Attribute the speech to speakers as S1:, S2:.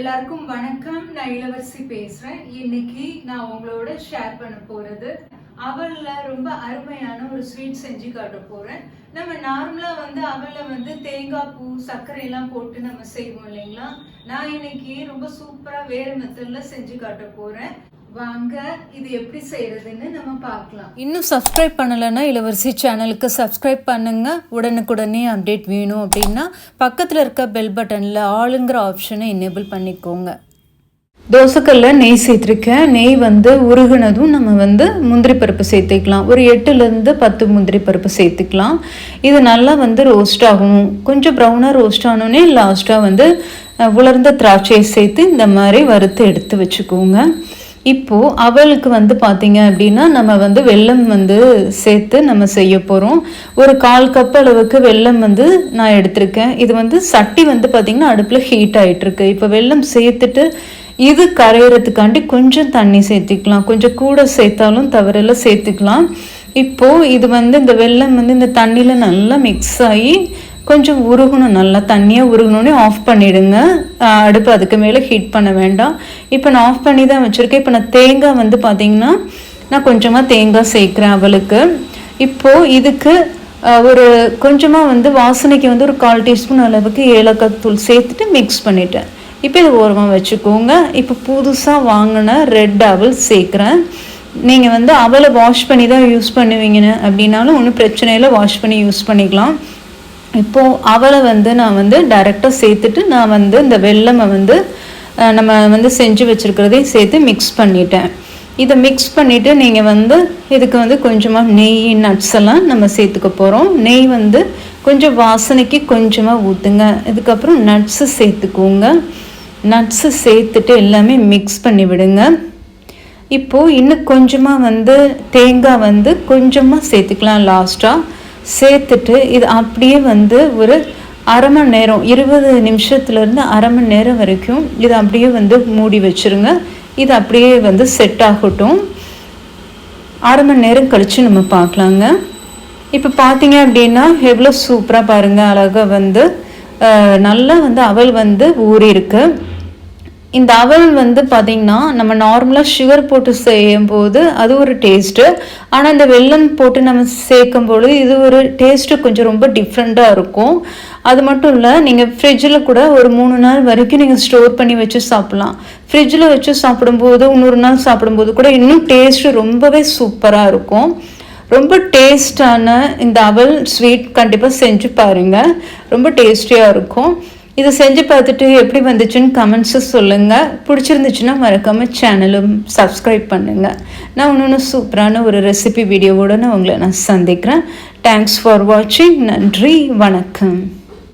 S1: எல்லாருக்கும் வணக்கம். நான் இளவரசி பேசுறேன். இன்னைக்கு நான் உங்களோட ஷேர் பண்ண போறது அவல்ல ரொம்ப அருமையான ஒரு ஸ்வீட் செஞ்சு காட்ட போறேன். நம்ம நார்மலா வந்து அவல்ல வந்து தேங்காய் பூ சர்க்கரை எல்லாம் போட்டு நம்ம செய்வோம் இல்லைங்களா? நான் இன்னைக்கு ரொம்ப சூப்பரா வேற மெத்தட்ல செஞ்சு காட்ட போறேன். வாங்க இது எப்படி செய்யறதுன்னு நம்ம பார்க்கலாம்.
S2: இன்னும் சப்ஸ்கிரைப் பண்ணலைன்னா இளவரசி சேனலுக்கு சப்ஸ்கிரைப் பண்ணுங்க. உடனுக்குடனே அப்டேட் வேணும் அப்படின்னா பக்கத்தில் இருக்க பெல் பட்டனில் ஆளுங்கிற ஆப்ஷனை எனேபிள் பண்ணிக்கோங்க. தோசைக்கல்ல நெய் சேர்த்துருக்கேன். நெய் வந்து உருகுனதும் நம்ம வந்து முந்திரி பருப்பு சேர்த்துக்கலாம். ஒரு எட்டுலேருந்து பத்து முந்திரி பருப்பு சேர்த்துக்கலாம். இது நல்லா வந்து ரோஸ்ட் ஆகும் கொஞ்சம் ப்ரௌனாக ரோஸ்ட் ஆனோடனே லாஸ்ட்டாக வந்து உலர்ந்த திராட்சையை சேர்த்து இந்த மாதிரி வறுத்து எடுத்து வச்சுக்கோங்க. இப்போது அவளுக்கு வந்து பார்த்தீங்க அப்படின்னா நம்ம வந்து வெள்ளம் வந்து சேர்த்து நம்ம செய்ய போகிறோம் ஒரு கால் கப் அளவுக்கு வெல்லம் வந்து நான் எடுத்திருக்கேன். இது வந்து சட்டி வந்து பார்த்திங்கன்னா அடுப்பில் ஹீட் ஆகிட்டுருக்கு இப்போ வெள்ளம் சேர்த்துட்டு இது கரையிறதுக்காண்டி கொஞ்சம் தண்ணி சேர்த்துக்கலாம். கொஞ்சம் கூட சேர்த்தாலும் தவறெல்லாம் சேர்த்துக்கலாம். இப்போது இது வந்து இந்த வெல்லம் வந்து இந்த தண்ணியில் நல்லா மிக்ஸ் ஆகி கொஞ்சம் உருகணும் நல்லா தண்ணியாக உருகணுன்னே ஆஃப் பண்ணிடுங்க. அடுப்பு அதுக்கு மேலே ஹீட் பண்ண வேண்டாம். இப்போ நான் ஆஃப் பண்ணி தான் வச்சுருக்கேன். இப்போ நான் தேங்காய் வந்து பார்த்தீங்கன்னா நான் கொஞ்சமாக தேங்காய் சேர்க்குறேன் அவளுக்கு. இப்போது இதுக்கு ஒரு கொஞ்சமாக வந்து வாசனைக்கு வந்து ஒரு கால் டீஸ்பூன் அளவுக்கு ஏலக்காய் தூள் சேர்த்துட்டு மிக்ஸ் பண்ணிட்டேன். இப்போ இது ஓரமாக வச்சுக்கோங்க. இப்போ புதுசாக வாங்கின ரெட் அவல் சேர்க்குறேன். நீங்கள் வந்து அவலை வாஷ் பண்ணி தான் யூஸ் பண்ணுவீங்கன்னு அப்படின்னாலும் ஒன்றும் பிரச்சனை இல்லை. வாஷ் பண்ணி யூஸ் பண்ணிக்கலாம். இப்போது அவளை வந்து நான் வந்து டைரெக்டாக சேர்த்துட்டு நான் வந்து இந்த வெல்லமை வந்து நம்ம வந்து செஞ்சு வச்சுருக்கிறதையும் சேர்த்து மிக்ஸ் பண்ணிட்டேன். இதை மிக்ஸ் பண்ணிவிட்டு நீங்கள் வந்து இதுக்கு வந்து கொஞ்சமாக நெய் நட்ஸ் எல்லாம் நம்ம சேர்த்துக்க போகிறோம் நெய் வந்து கொஞ்சம் வாசனைக்கு கொஞ்சமாக ஊற்றுங்க இதுக்கப்புறம் நட்ஸு சேர்த்துக்கோங்க. நட்ஸு சேர்த்துட்டு எல்லாமே மிக்ஸ் பண்ணி விடுங்க. இப்போது இன்னும் கொஞ்சமாக வந்து தேங்காய் வந்து கொஞ்சமாக சேர்த்துக்கலாம் லாஸ்ட்டாக சேர்த்துட்டு இது அப்படியே வந்து ஒரு அரை மணி நேரம் இருபது நிமிஷத்துலேருந்து அரை மணி நேரம் வரைக்கும் இது அப்படியே வந்து மூடி வச்சுருங்க. இது அப்படியே வந்து செட் ஆகட்டும். அரை மணி நேரம் கழித்து நம்ம பார்க்கலாங்க. இப்போ பார்த்தீங்க அப்படின்னா எவ்வளோ சூப்பராக பாருங்கள் அழகாக வந்து நல்லா வந்து அவல் வந்து ஊறியிருக்கு. இந்த அவல் வந்து பார்த்திங்கன்னா நம்ம நார்மலாக சுகர் போட்டு செய்யும் போது அது ஒரு டேஸ்ட்டு ஆனால் இந்த வெல்லம் போட்டு நம்ம சேர்க்கும்பொழுது இது ஒரு டேஸ்ட்டு கொஞ்சம் ரொம்ப டிஃப்ரெண்ட்டாக இருக்கும். அது மட்டும் இல்லை நீங்கள் ஃப்ரிட்ஜில் கூட ஒரு மூணு நாள் வரைக்கும் நீங்கள் ஸ்டோர் பண்ணி வச்சு சாப்பிட்லாம். ஃப்ரிட்ஜில் வச்சு சாப்பிடும்போது இன்னொரு நாள் சாப்பிடும்போது கூட இன்னும் டேஸ்ட்டு ரொம்பவே சூப்பராக இருக்கும். ரொம்ப டேஸ்டான இந்த அவல் ஸ்வீட் கண்டிப்பாக செஞ்சு பாருங்கள் ரொம்ப டேஸ்டியாக இருக்கும். இதை செஞ்சு பார்த்துட்டு எப்படி வந்துச்சுன்னு கமெண்ட்ஸு சொல்லுங்கள் பிடிச்சிருந்துச்சுன்னா மறக்காமல் சேனலும் சப்ஸ்கிரைப் பண்ணுங்கள் நான் இன்னொன்று சூப்பரான ஒரு ரெசிபி வீடியோவோடு நான் உங்களை நான் சந்திக்கிறேன். தேங்க்ஸ் ஃபார் வாட்சிங் நன்றி. வணக்கம்.